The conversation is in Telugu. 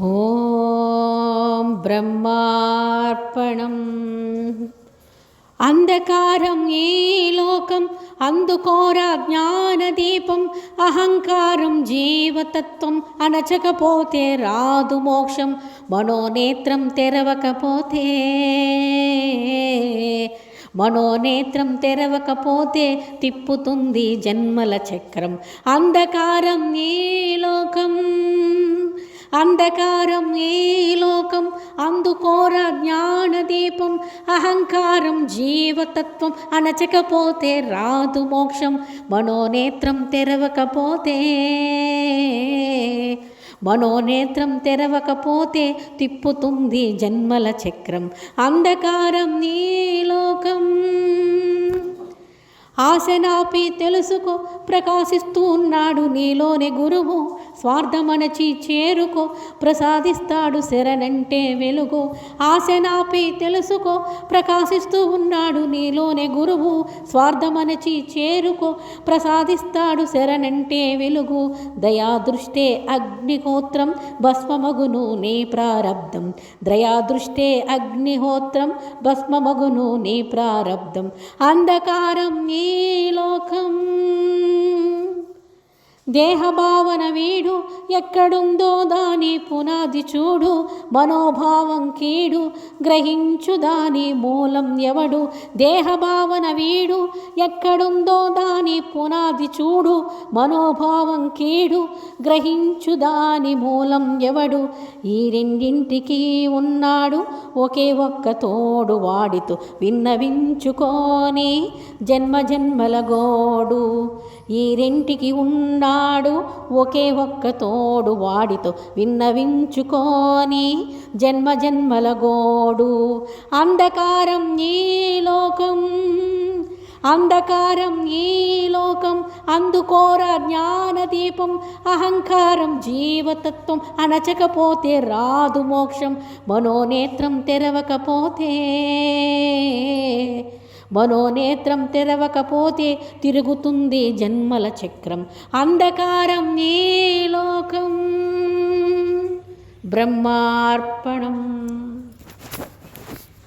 ఓం బ్రహ్మార్పణం. అంధకారం ఏ లోకం అందుకోరా జ్ఞానదీపం అహంకారం జీవతత్వం అనచకపోతే రాదు మోక్షం మనోనేత్రం తెరవకపోతే. మనోనేత్రం తెరవకపోతే తిప్పుతుంది జన్మల చక్రం. అంధకారం ఈ లోకం అంధకారం ఏ లోకం అందుకోర జ్ఞానదీపం అహంకారం జీవతత్వం అణచకపోతే రాదు మోక్షం మనోనేత్రం తెరవకపోతే మనోనేత్రం తెరవకపోతే తిప్పుతుంది జన్మల చక్రం. అంధకారం నీలోకం ఆశనాపి తెలుసుకో ప్రకాశిస్తూ ఉన్నాడు నీలోని గురువు. స్వార్థమనచి చేరుకో ప్రసాదిస్తాడు శరణంటే వెలుగు. ఆశనాపి తెలుసుకో ప్రకాశిస్తూ ఉన్నాడు నీలోని గురువు. స్వార్థమనచి చేరుకో ప్రసాదిస్తాడు శరణంటే వెలుగు. దయాదృష్టే అగ్నిహోత్రం భస్మమగును నీ ప్రారబ్ధం. దయాదృష్టే అగ్నిహోత్రం భస్మమగును నీ ప్రారబ్ధం. అంధకారం నీ లోకం దేహభావన వీడు ఎక్కడుందో దాని పునాది చూడు మనోభావం కీడు గ్రహించు దాని మూలం ఎవడు? దేహభావన వీడు ఎక్కడుందో దాని పునాది చూడు మనోభావం కీడు గ్రహించు దాని మూలం ఎవడు? ఈ రెండింటికి ఉన్నాడు ఒకే ఒక్క తోడు వాడితో విన్నవించుకొని జన్మ జన్మల గోడు. ఈ రెంటికి ఉన్నాడు ఒకే ఒక్క తోడు వాడితో విన్నవించుకొని జన్మ జన్మల గోడు. అంధకారం ఈ లోకం అంధకారం ఈ లోకం అందుకోర జ్ఞానదీపం అహంకారం జీవతత్వం అణచకపోతే రాదు మోక్షం మనోనేత్రం తెరవకపోతే మనోనేత్రం తెరవకపోతే తిరుగుతుంది జన్మల చక్రం. అంధకారం ఈ లోకం. బ్రహ్మార్పణం.